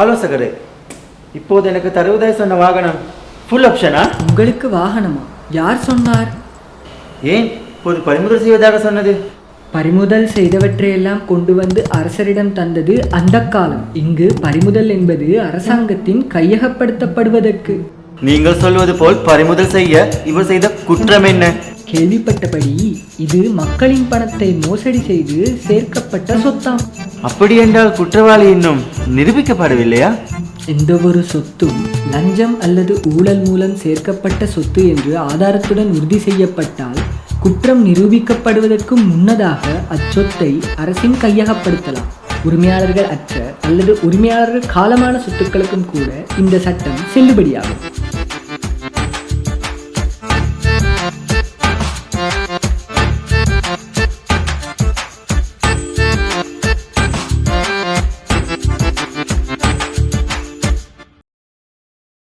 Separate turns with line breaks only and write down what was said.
ஆலோசகரே இப்போது எனக்கு தருவதாய் சொன்ன வாகனம் ஃபுல் ஆப்ஷனா
உங்களுக்கு வாகனமா? யார் சொன்னார்?
ஏன்? இப்போது பறிமுதல் செய்வதாக சொன்னது.
பறிமுதல் செய்தவற்றையெல்லாம் கொண்டு வந்து அரசரிடம் தந்தது அந்த காலம். இங்கு பறிமுதல் என்பது அரசாங்கத்தின் கையகப்படுத்தப்படுவதற்கு.
நீங்கள் சொல்வது போல் பறிமுதல் செய்ய இவர் செய்த குற்றம் என்ன?
கேள்விப்பட்டபடி இது மக்களின் பணத்தை மோசடி செய்து சேர்க்கப்பட்ட சொத்தாம்.
அப்படியென்றால் குற்றவாளி இன்னும் நிரூபிக்கப்படவில்லையா
எந்த ஒரு சொத்தும் லஞ்சம் அல்லது ஊழல் மூலம் சேர்க்கப்பட்ட சொத்து என்று ஆதாரத்துடன் உறுதி செய்யப்பட்டால் குற்றம் நிரூபிக்கப்படுவதற்கு முன்னதாக அச்சொத்தை அரசின் கையகப்படுத்தலாம். உரிமையாளர்கள் அற்ற அல்லது உரிமையாளர்கள் காலமான சொத்துக்களுக்கும் கூட இந்த சட்டம் செல்லுபடியாகும்.